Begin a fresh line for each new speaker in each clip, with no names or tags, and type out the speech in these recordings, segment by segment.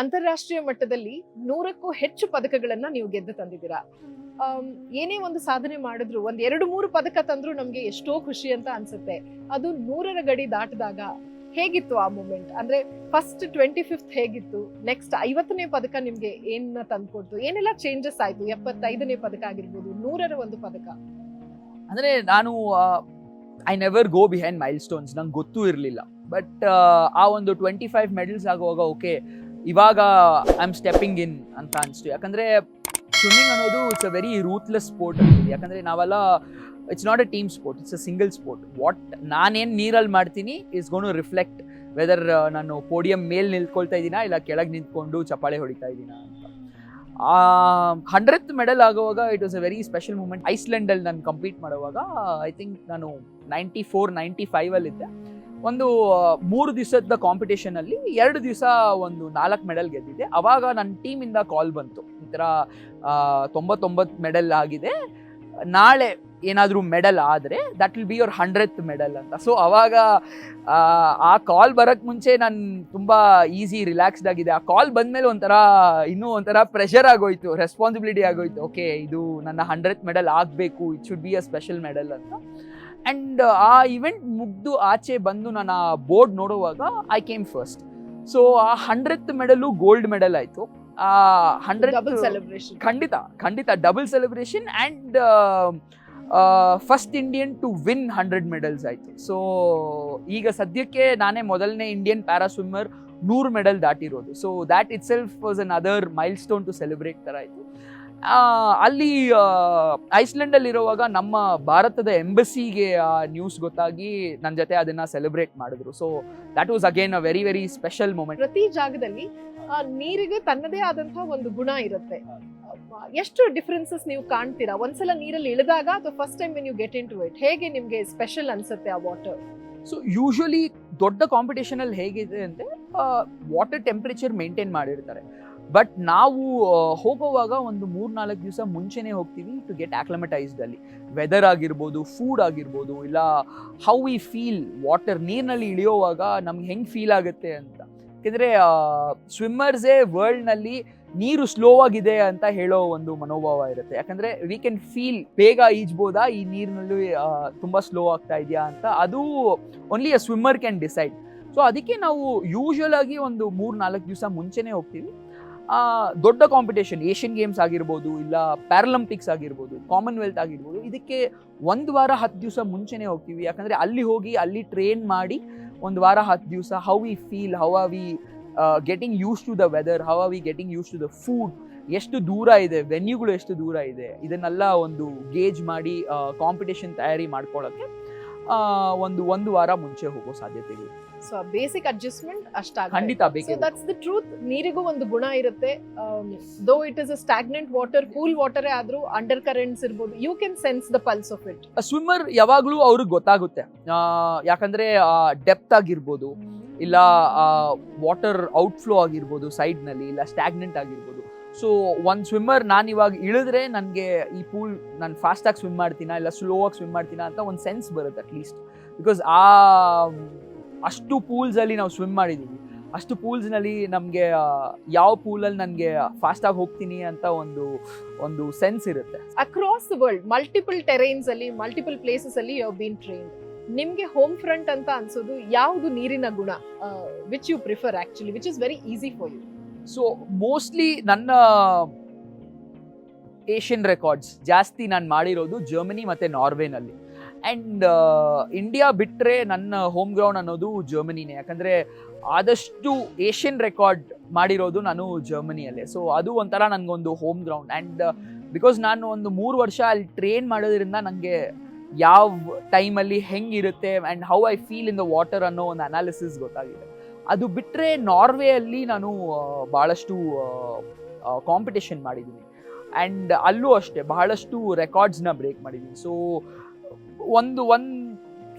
ಅಂತಾರಾಷ್ಟ್ರೀಯ ಮಟ್ಟದಲ್ಲಿ ನೂರಕ್ಕೂ ಹೆಚ್ಚು ಪದಕಗಳನ್ನ ನೀವು ಗೆದ್ದು ತಂದಿದ್ದೀರಾ. ಏನೇ ಒಂದು ಸಾಧನೆ ಮಾಡಿದ್ರು ಒಂದ್ ಎರಡು ಮೂರು ಪದಕ ತಂದ್ರು ನಮ್ಗೆ ಎಷ್ಟೋ ಖುಷಿ ಅಂತ ಅನ್ಸುತ್ತೆ. ಅದು ನೂರರ ಗಡಿ ದಾಟಿದಾಗ ಹೇಗಿತ್ತು ಆ ಮೂಮೆಂಟ್? ಅಂದ್ರೆ ಫಸ್ಟ್ ಟ್ವೆಂಟಿ ಫಿಫ್ತ್ ಹೇಗಿತ್ತು? ನೆಕ್ಸ್ಟ್ ಐವತ್ತನೇ ಪದಕ ನಿಮ್ಗೆ ಏನ ತಂದ್ಕೊಡ್ತು? ಏನೆಲ್ಲ ಚೇಂಜಸ್ ಆಯ್ತು? ಎಪ್ಪತ್ತೈದನೇ ಪದಕ ಆಗಿರ್ಬೋದು ನೂರರ ಒಂದು ಪದಕ.
ಅಂದ್ರೆ ನಾನು I never go behind milestones ನಂಗೆ ಗೊತ್ತೂ ಇರಲಿಲ್ಲ. ಬಟ್ ಆ ಒಂದು ಟ್ವೆಂಟಿ ಫೈವ್ ಮೆಡಲ್ಸ್ ಆಗುವಾಗ ಓಕೆ ಇವಾಗ ಐ ಆಮ್ ಸ್ಟೆಪ್ಪಿಂಗ್ ಇನ್ ಅಂತ ಅನಿಸ್ತು. ಯಾಕಂದರೆ ಸ್ವಿಮ್ಮಿಂಗ್ ಅನ್ನೋದು it's a very ruthless sport ಅಂತೀವಿ. ಯಾಕಂದರೆ ನಾವೆಲ್ಲ it's not a team sport it's a single sport what ನಾನೇನು ನೀರಲ್ಲಿ ಮಾಡ್ತೀನಿ ಇಸ್ ಗೋನು ರಿಫ್ಲೆಕ್ಟ್ ವೆದರ್ ನಾನು ಪೋಡಿಯಂ ಮೇಲೆ ನಿಂತ್ಕೊಳ್ತಾ ಇದ್ದೀನಾ ಇಲ್ಲ ಕೆಳಗೆ ನಿಂತ್ಕೊಂಡು ಚಪ್ಪಾಳೆ ಹೊಡಿತಾ ಇದ್ದೀನಾ ಅಂತ. ಹಂಡ್ರೆತ್ ಮೆಡಲ್ ಆಗುವಾಗ it was a very special moment ಐಸ್ಲೆಂಡಲ್ಲಿ ನಾನು ಕಂಪ್ಲೀಟ್ ಮಾಡುವಾಗ ಐ ಥಿಂಕ್ ನಾನು ನೈಂಟಿ ಫೋರ್ ನೈಂಟಿ ಫೈವಲ್ಲಿದ್ದೆ ಒಂದು ಮೂರು ದಿವಸದ ಕಾಂಪಿಟೇಷನಲ್ಲಿ ಎರಡು ದಿವಸ ಒಂದು ನಾಲ್ಕು ಮೆಡಲ್ ಗೆದ್ದಿದ್ದೆ ಅವಾಗ ನನ್ನ ಟೀಮಿಂದ ಕಾಲ್ ಬಂತು. ಈ ಥರ ತೊಂಬತ್ತೊಂಬತ್ತು ಮೆಡಲ್ ಆಗಿದೆ. ನಾಳೆ ಏನಾದರೂ ಮೆಡಲ್ ಆದರೆ that will be your hundredth medal ಅಂತ. ಸೊ ಅವಾಗ ಆ, ಆ ಕಾಲ್ ಬರೋಕ್ಕೆ ಮುಂಚೆ ನಾನು ತುಂಬ ಈಸಿ ರಿಲ್ಯಾಕ್ಸ್ಡ್ ಆಗಿದೆ. ಆ ಕಾಲ್ ಬಂದಮೇಲೆ ಒಂಥರ ಇನ್ನೂ ಒಂಥರ ಪ್ರೆಷರ್ ಆಗೋಯ್ತು ರೆಸ್ಪಾನ್ಸಿಬಿಲಿಟಿ ಆಗೋಯ್ತು. ಓಕೆ ಇದು ನನ್ನ ಹಂಡ್ರೆತ್ ಮೆಡಲ್ ಆಗಬೇಕು it should be a special medal ಅಂತ. ಆ್ಯಂಡ್ ಆ ಇವೆಂಟ್ ಮುಗ್ದು ಆಚೆ ಬಂದು ನಾನು ಆ ಬೋರ್ಡ್ ನೋಡುವಾಗ ಐ ಕೇಮ್ ಫಸ್ಟ್ ಸೊ ಆ ಹಂಡ್ರೆಡ್ ಮೆಡಲು ಗೋಲ್ಡ್ ಮೆಡಲ್ ಆಯಿತು. ಆ ಹಂಡ್ರೆಡ್
ಸೆಲೆಬ್ರೇಷನ್
ಖಂಡಿತ ಖಂಡಿತ double celebration and first Indian to win hundred medals ಆಯಿತು. ಸೊ ಈಗ ಸದ್ಯಕ್ಕೆ ನಾನೇ ಮೊದಲನೇ ಇಂಡಿಯನ್ ಪ್ಯಾರಾ ಸ್ವಿಮ್ಮರ್ ನೂರು medal ದಾಟಿರೋದು. So that itself was another milestone to celebrate ಥರ ಆಯಿತು. ಅಲ್ಲಿ ಐಸ್ಲೆಂಡಲ್ಲಿ ಇರುವಾಗ ನಮ್ಮ ಭಾರತದ ಎಂಬಸಿಗೆ ಆ ನ್ಯೂಸ್ ಗೊತ್ತಾಗಿ ನನ್ನ ಜೊತೆ ಅದನ್ನ ಸೆಲೆಬ್ರೇಟ್ ಮಾಡಿದ್ರು. So that was again a very very special moment
ಪ್ರತಿ ಜಾಗದಲ್ಲಿ ನೀರಿಗೆ ತನ್ನದೇ ಆದಂತಹ ಒಂದು ಗುಣ ಇರುತ್ತೆ. ಎಷ್ಟು ಡಿಫ್ರೆನ್ಸಸ್ ನೀವು ಕಾಣ್ತೀರಾ? ಒಂದ್ಸಲ ನೀರಲ್ಲಿ ಇಳಿದಾಗ ಅಥವಾ first time you get into it ಹೇಗೆ ನಿಮಗೆ ಸ್ಪೆಷಲ್ ಅನ್ಸುತ್ತೆ ಆ ವಾಟರ್
ಸೊ ಯೂಶಲಿ ದೊಡ್ಡ ಕಾಂಪಿಟೇಷನಲ್ಲಿ ಹೇಗಿದೆ ಅಂದರೆ ವಾಟರ್ ಟೆಂಪ್ರೇಚರ್ ಮೇಂಟೈನ್ ಮಾಡಿರ್ತಾರೆ. ಬಟ್ ನಾವು ಹೋಗೋವಾಗ ಒಂದು ಮೂರು ನಾಲ್ಕು ದಿವಸ ಮುಂಚೆನೇ ಹೋಗ್ತೀವಿ ಟು ಗೆಟ್ ಆಕ್ಲಮಟೈಸ್ಡ್ ಅಲ್ಲಿ. ವೆದರ್ ಆಗಿರ್ಬೋದು ಫುಡ್ ಆಗಿರ್ಬೋದು, ಇಲ್ಲ ಹೌ ವಿ ಫೀಲ್ ವಾಟರ್ ನೀರಿನಲ್ಲಿ ಇಳಿಯೋವಾಗ ನಮ್ಗೆ ಹೆಂಗೆ ಫೀಲ್ ಆಗುತ್ತೆ ಅಂತ. ಯಾಕೆಂದರೆ ಸ್ವಿಮ್ಮರ್ಸೇ ವರ್ಲ್ಡ್ನಲ್ಲಿ ನೀರು ಸ್ಲೋ ಆಗಿದೆ ಅಂತ ಹೇಳೋ ಒಂದು ಮನೋಭಾವ ಇರುತ್ತೆ. ಯಾಕಂದರೆ ವಿ ಕ್ಯಾನ್ ಫೀಲ್ ಬೇಗ ಈಜ್ಬೋದಾ? ಈ ನೀರಿನಲ್ಲಿ ತುಂಬ ಸ್ಲೋ ಆಗ್ತಾ ಇದೆಯಾ ಅಂತ? ಅದು only a swimmer can decide so ಅದಕ್ಕೆ ನಾವು ಯೂಶುವಲ್ ಆಗಿ ಒಂದು ಮೂರು ನಾಲ್ಕು ದಿವಸ ಮುಂಚೆನೇ ಹೋಗ್ತೀವಿ. ದೊಡ್ಡ ಕಾಂಪಿಟೇಷನ್ ಏಷ್ಯನ್ ಗೇಮ್ಸ್ ಆಗಿರ್ಬೋದು ಇಲ್ಲ ಪ್ಯಾರಲಂಪಿಕ್ಸ್ ಆಗಿರ್ಬೋದು ಕಾಮನ್ವೆಲ್ತ್ ಆಗಿರ್ಬೋದು, ಇದಕ್ಕೆ ಒಂದು ವಾರ ಹತ್ತು ದಿವಸ ಮುಂಚೆನೇ ಹೋಗ್ತೀವಿ. ಯಾಕಂದರೆ ಅಲ್ಲಿ ಹೋಗಿ, ಅಲ್ಲಿ ಟ್ರೈನ್ ಮಾಡಿ ಒಂದು ವಾರ ಹತ್ತು ದಿವಸ how we feel how are we getting used to the weather how are we getting used to the food ಎಷ್ಟು ದೂರ ಇದೆ ವೆನ್ಯೂಗಳು ಎಷ್ಟು ದೂರ ಇದೆ, ಇದನ್ನೆಲ್ಲ ಒಂದು ಗೇಜ್ ಮಾಡಿ ಕಾಂಪಿಟೇಷನ್ ತಯಾರಿ ಮಾಡ್ಕೊಳ್ಳೋಕ್ಕೆ ಒಂದು ಒಂದು ವಾರ ಮುಂಚೆ ಹೋಗೋ ಸಾಧ್ಯತೆ
ಸೊ ಬೇಸಿಕ್ ಅಡ್ಜಸ್ಟ್ಮೆಂಟ್ ಅಷ್ಟಾಗುತ್ತೆ
ಖಂಡಿತ ಬೇಕೇ
ದಟ್ಸ್ ದ ಟ್ರೂತ್ ನೀರಿಗೂ ಒಂದು ಗುಣ ಇರುತ್ತೆ. Though it is a stagnant water cool water ಆದ್ರೂ ಅಂಡರ್ ಕರೆಂಟ್ಸ್ ಇರ್ಬೋದು. You can sense the pulse of it
swimmer ಯಾವಾಗಲೂ ಅವ್ರಿಗೆ ಗೊತ್ತಾಗುತ್ತೆ. ಯಾಕಂದ್ರೆ ಡೆಪ್ತ್ ಆಗಿರ್ಬೋದು ಇಲ್ಲ ವಾಟರ್ ಔಟ್ಫ್ಲೋ ಆಗಿರ್ಬೋದು ಸೈಡ್ನಲ್ಲಿ ಇಲ್ಲ ಸ್ಟಾಗ್ನೆಂಟ್ ಆಗಿರ್ಬೋದು. ಸೊ ಒಂದು ಸ್ವಿಮ್ಮರ್ ನಾನು ಇವಾಗ ಇಳಿದ್ರೆ ನನಗೆ ಈ ಪೂಲ್ ನಾನು ಫಾಸ್ಟಾಗಿ ಸ್ವಿಮ್ ಮಾಡ್ತೀನ ಇಲ್ಲ ಸ್ಲೋ ಆಗಿ ಸ್ವಿಮ್ ಮಾಡ್ತೀನ ಅಂತ ಒಂದು ಸೆನ್ಸ್ ಬರುತ್ತೆ ಅಟ್ಲೀಸ್ಟ್ ಬಿಕಾಸ್ ಆ ಅಷ್ಟು ಪೂಲ್ಸಲ್ಲಿ ನಾವು ಸ್ವಿಮ್ ಮಾಡಿದ್ದೀವಿ ಅಷ್ಟು ಪೂಲ್ಸ್ನಲ್ಲಿ ನಮಗೆ ಯಾವ ಪೂಲಲ್ಲಿ ನನಗೆ ಫಾಸ್ಟಾಗಿ ಹೋಗ್ತೀನಿ ಅಂತ ಒಂದು ಒಂದು ಸೆನ್ಸ್ ಇರುತ್ತೆ.
Across the world multiple terrains ಅಲ್ಲಿ ಮಲ್ಟಿಪಲ್ ಪ್ಲೇಸಸ್ ಅಲ್ಲಿ ಯು ಬೀನ್ ಟ್ರೈನ್ ನಿಮಗೆ ಹೋಮ್ ಫ್ರಂಟ್ ಅಂತ ಅನ್ಸೋದು ಯಾವುದು ನೀರಿನ ಗುಣ which you prefer actually which is very easy for you
so mostly ನನ್ನ ಏಷ್ಯನ್ ರೆಕಾರ್ಡ್ಸ್ ಜಾಸ್ತಿ ನಾನು ಮಾಡಿರೋದು ಜರ್ಮನಿ ಮತ್ತು ನಾರ್ವೆನಲ್ಲಿ ಆ್ಯಂಡ್ ಇಂಡಿಯಾ ಬಿಟ್ಟರೆ ನನ್ನ ಹೋಮ್ ಗ್ರೌಂಡ್ ಅನ್ನೋದು ಜರ್ಮನಿನೇ ಯಾಕಂದರೆ ಆದಷ್ಟು ಏಷ್ಯನ್ ರೆಕಾರ್ಡ್ ಮಾಡಿರೋದು ನಾನು ಜರ್ಮನಿಯಲ್ಲೇ ಸೊ ಅದು ಒಂಥರ ನನಗೊಂದು ಹೋಮ್ ಗ್ರೌಂಡ್ ಆ್ಯಂಡ್ ಬಿಕಾಸ್ ನಾನು ಒಂದು ಮೂರು ವರ್ಷ ಅಲ್ಲಿ ಟ್ರೈನ್ ಮಾಡೋದ್ರಿಂದ ನನಗೆ ಯಾವ ಟೈಮಲ್ಲಿ ಹೆಂಗಿರುತ್ತೆ and how I feel in the water ಅನ್ನೋ ಒಂದು ಅನಾಲಿಸಿಸ್ ಗೊತ್ತಾಗಿದೆ. ಅದು ಬಿಟ್ಟರೆ ನಾರ್ವೆಯಲ್ಲಿ ನಾನು ಭಾಳಷ್ಟು ಕಾಂಪಿಟೇಷನ್ ಮಾಡಿದ್ದೀನಿ. ಆ್ಯಂಡ್ ಅಲ್ಲೂ ಅಷ್ಟೇ, ಬಹಳಷ್ಟು ರೆಕಾರ್ಡ್ಸ್ನ ಬ್ರೇಕ್ ಮಾಡಿದ್ದೀನಿ. ಸೊ ಒಂದು ಒಂದು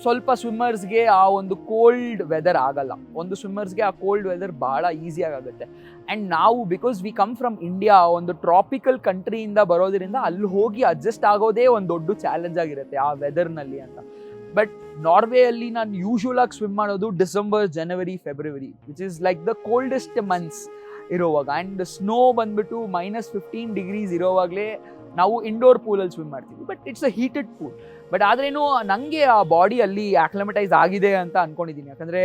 ಸ್ವಲ್ಪ ಸ್ವಿಮ್ಮರ್ಸ್ಗೆ ಆ ಒಂದು ಕೋಲ್ಡ್ ವೆದರ್ ಆಗಲ್ಲ. ಒಂದು ಸ್ವಿಮ್ಮರ್ಸ್ಗೆ ಆ ಕೋಲ್ಡ್ ವೆದರ್ ಭಾಳ ಈಸಿಯಾಗಿ ಆಗುತ್ತೆ ಆ್ಯಂಡ್ ನಾವು because we come from India ಒಂದು ಟ್ರಾಪಿಕಲ್ ಕಂಟ್ರಿಯಿಂದ ಬರೋದ್ರಿಂದ ಅಲ್ಲಿ ಹೋಗಿ ಅಡ್ಜಸ್ಟ್ ಆಗೋದೇ ಒಂದು ದೊಡ್ಡ ಚಾಲೆಂಜ್ ಆಗಿರುತ್ತೆ ಆ ವೆದರ್ನಲ್ಲಿ ಅಂತ. ಬಟ್ ನಾರ್ವೆಯಲ್ಲಿ ನಾನು ಯೂಶುವಲ್ ಆಗಿ ಸ್ವಿಮ್ ಮಾಡೋದು December January February which is like the coldest months ಇರೋವಾಗ. And snow ಬಂದ್ಬಿಟ್ಟು ಮೈನಸ್ ಫಿಫ್ಟೀನ್ ಡಿಗ್ರೀಸ್ ಇರೋವಾಗಲೇ ನಾವು ಇಂಡೋರ್ ಪೂಲಲ್ಲಿ ಸ್ವಿಮ್ ಮಾಡ್ತೀವಿ but it's a heated pool but ಆದ್ರೇನು ನನಗೆ ಆ ಬಾಡಿ ಅಲ್ಲಿ ಆಕ್ಲಮಟೈಸ್ ಆಗಿದೆ ಅಂತ ಅನ್ಕೊಂಡಿದ್ದೀನಿ ಯಾಕಂದರೆ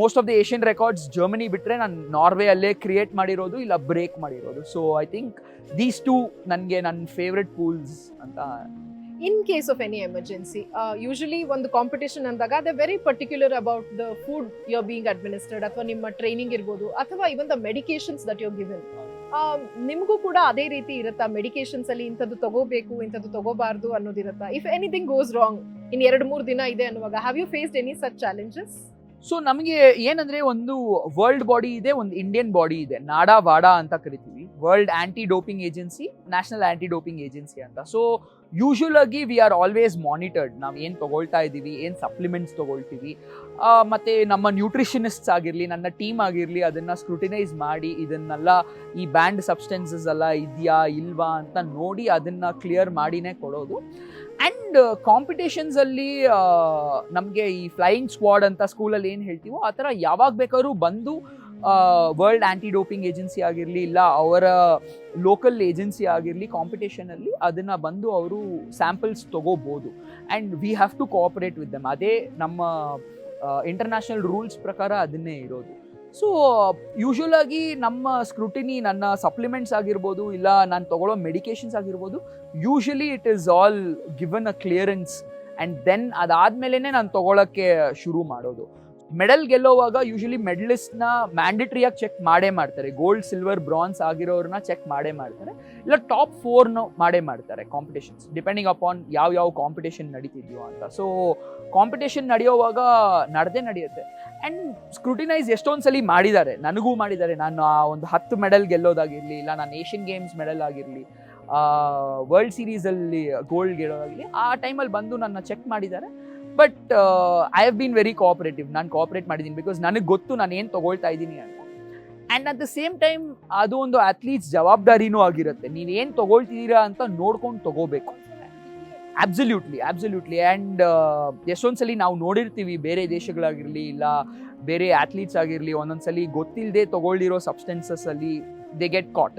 most of the Asian records Germany ಬಿಟ್ಟರೆ ನಾನು ನಾರ್ವೆ ಅಲ್ಲೇ ಕ್ರಿಯೇಟ್ ಮಾಡಿರೋದು ಇಲ್ಲ ಬ್ರೇಕ್ ಮಾಡಿರೋದು. So I think these two ನನಗೆ ನನ್ನ ಫೇವ್ರೆಟ್ ಪೂಲ್ಸ್ ಅಂತ
in case of any emergency usually ಒಂದು ಕಾಂಪಿಟೇಷನ್ ಅಂದಾಗ ಅದೇ very particular about the food you are being administered ಅಥವಾ ನಿಮ್ಮ ಟ್ರೈನಿಂಗ್ ಇರ್ಬೋದು, ಅಥವಾ even the medications that you given ನಿಮಗೂ ಕೂಡ ಅದೇ ರೀತಿ ಇರುತ್ತಾ? ಮೆಡಿಕೇಶನ್ಸ್ ಅಲ್ಲಿ ಇಂಥದ್ದು ತಗೋಬೇಕು, ಇಂಥದ್ದು ತಗೋಬಾರ್ದು ಅನ್ನೋದಿರುತ್ತಾ? If anything goes wrong in ಎರಡು, ಮೂರು ದಿನ ಇದೆ ಅನ್ನುವಾಗ have you faced any such challenges
so ನಮಗೆ ಏನಂದ್ರೆ ಒಂದು ವರ್ಲ್ಡ್ ಬಾಡಿ ಇದೆ, ಒಂದು ಇಂಡಿಯನ್ ಬಾಡಿ ಇದೆ. ನಾಡಾ, ವಾಡಾ ಅಂತ ಕರಿತೀವಿ. World anti doping agency national anti doping agency ಅಂತ. ಸೊ ಯೂಶುವಲ್ ಆಗಿ ವಿ ಆರ್ ಆಲ್ವೇಸ್ ಮಾನಿಟರ್ಡ್ ನಾವು ಏನು ತೊಗೊಳ್ತಾ ಇದ್ದೀವಿ ಏನು ಸಪ್ಲಿಮೆಂಟ್ಸ್ ತೊಗೊಳ್ತೀವಿ. ಮತ್ತೆ ನಮ್ಮ ನ್ಯೂಟ್ರಿಷನಿಸ್ಟ್ಸ್ ಆಗಿರಲಿ, ನನ್ನ ಟೀಮ್ ಆಗಿರಲಿ, ಅದನ್ನು ಸ್ಕ್ರೂಟಿನೈಸ್ ಮಾಡಿ, ಇದನ್ನೆಲ್ಲ ಈ ಬ್ಯಾಂಡ್ ಸಬ್ಸ್ಟೆನ್ಸಸ್ ಎಲ್ಲ ಇದೆಯಾ, ಇಲ್ವಾ ಅಂತ ನೋಡಿ ಅದನ್ನು ಕ್ಲಿಯರ್ ಮಾಡಿನೇ ಕೊಡೋದು. ಆ್ಯಂಡ್ ಕಾಂಪಿಟೇಷನ್ಸಲ್ಲಿ ನಮಗೆ ಈ ಫ್ಲೈಯಿಂಗ್ ಸ್ಕ್ವಾಡ್ ಅಂತ ಸ್ಕೂಲಲ್ಲಿ ಏನು ಹೇಳ್ತೀವೋ, ಆ ಥರ ಯಾವಾಗ ಬೇಕಾದ್ರೂ ಬಂದು ವರ್ಲ್ಡ್ ಆ್ಯಂಟಿ ಡೋಪಿಂಗ್ ಏಜೆನ್ಸಿ ಆಗಿರಲಿ, ಇಲ್ಲ ಅವರ ಲೋಕಲ್ ಏಜೆನ್ಸಿ ಆಗಿರಲಿ ಕಾಂಪಿಟೇಷನಲ್ಲಿ ಅದನ್ನು ಬಂದು ಅವರು ಸ್ಯಾಂಪಲ್ಸ್ ತೊಗೋಬೋದು. And we have to cooperate with them ಅದೇ ನಮ್ಮ ಇಂಟರ್ನ್ಯಾಷನಲ್ ರೂಲ್ಸ್ ಪ್ರಕಾರ ಅದನ್ನೇ ಇರೋದು. ಸೊ ಯೂಶುವಲ್ ನಮ್ಮ ಸ್ಕ್ರೂಟಿನಿ ನನ್ನ ಸಪ್ಲಿಮೆಂಟ್ಸ್ ಆಗಿರ್ಬೋದು, ಇಲ್ಲ ನಾನು ತಗೊಳ್ಳೋ ಮೆಡಿಕೇಶನ್ಸ್ ಆಗಿರ್ಬೋದು usually it is all given a clearance and then ಅದಾದ್ಮೇಲೆ ನಾನು ತೊಗೊಳಕ್ಕೆ ಶುರು ಮಾಡೋದು. ಮೆಡಲ್ ಗೆಲ್ಲೋವಾಗ ಯೂಶಲಿ ಮೆಡಲಿಸ್ಟ್ನ ಆಗಿ ಚೆಕ್ ಮಾಡೇ ಮಾಡ್ತಾರೆ. ಗೋಲ್ಡ್ ಸಿಲ್ವರ್ ಬ್ರಾನ್ಸ್ ಆಗಿರೋರನ್ನ ಚೆಕ್ ಮಾಡೇ ಮಾಡ್ತಾರೆ. ಇಲ್ಲ ಟಾಪ್ ಫೋರ್ನ ಮಾಡೇ ಮಾಡ್ತಾರೆ ಕಾಂಪಿಟೇಷನ್ಸ್ ಡಿಪೆಂಡಿಂಗ್ ಅಪಾನ್ ಯಾವ ಯಾವ ಕಾಂಪಿಟೇಷನ್ ನಡೀತಿದ್ಯೋ ಅಂತ. ಸೊ ಕಾಂಪಿಟೇಷನ್ ನಡೆಯೋವಾಗ ನಡೆದೇ ನಡೆಯುತ್ತೆ. ಆ್ಯಂಡ್ ಸ್ಕ್ರೂಟಿನೈಸ್ ಎಷ್ಟೊಂದು ಸಲ ಮಾಡಿದ್ದಾರೆ. ನನಗೂ ಮಾಡಿದ್ದಾರೆ. ನಾನು ಆ ಒಂದು ಹತ್ತು ಮೆಡಲ್ ಗೆಲ್ಲೋದಾಗಿರಲಿ, ಇಲ್ಲ, ನಾನು ಏಷ್ಯನ್ ಗೇಮ್ಸ್ ಮೆಡಲ್ ಆಗಿರಲಿ ವರ್ಲ್ಡ್ ಸೀರೀಸಲ್ಲಿ ಗೋಲ್ಡ್ ಗೆಲ್ಲೋದಾಗಲಿ ಆ ಟೈಮಲ್ಲಿ ಬಂದು ನನ್ನ ಚೆಕ್ ಮಾಡಿದ್ದಾರೆ. But I have been very cooperative ನಾನು ಕೋಆಪರೇಟ್ ಮಾಡಿದ್ದೀನಿ ಬಿಕಾಸ್ ನನಗೆ ಗೊತ್ತು ನಾನು ಏನು ತೊಗೊಳ್ತಾ ಇದ್ದೀನಿ ಅಂತ. And at the same time ಅದು ಒಂದು ಅಥ್ಲೀಟ್ಸ್ ಜವಾಬ್ದಾರಿನೂ ಆಗಿರುತ್ತೆ. ನೀನು ಏನು ತೊಗೊಳ್ತಿದ್ದೀರಾ ಅಂತ ನೋಡ್ಕೊಂಡು ತೊಗೋಬೇಕು. ಅಬ್ಸಲ್ಯೂಟ್ಲಿ ಅಬ್ಸಲ್ಯೂಟ್ಲಿ ಆ್ಯಂಡ್ ಎಷ್ಟೊಂದ್ಸಲಿ ನಾವು ನೋಡಿರ್ತೀವಿ, ಬೇರೆ ದೇಶಗಳಾಗಿರಲಿ ಇಲ್ಲ ಬೇರೆ ಅಥ್ಲೀಟ್ಸ್ ಆಗಿರಲಿ, ಒಂದೊಂದ್ಸಲಿ ಗೊತ್ತಿಲ್ಲದೆ ತೊಗೊಳ್ಳಿರೋ ಸಬ್ಸ್ಟೆನ್ಸಸ್ ಅಲ್ಲಿ ದೇ ಗೆಟ್ ಕಾಟ್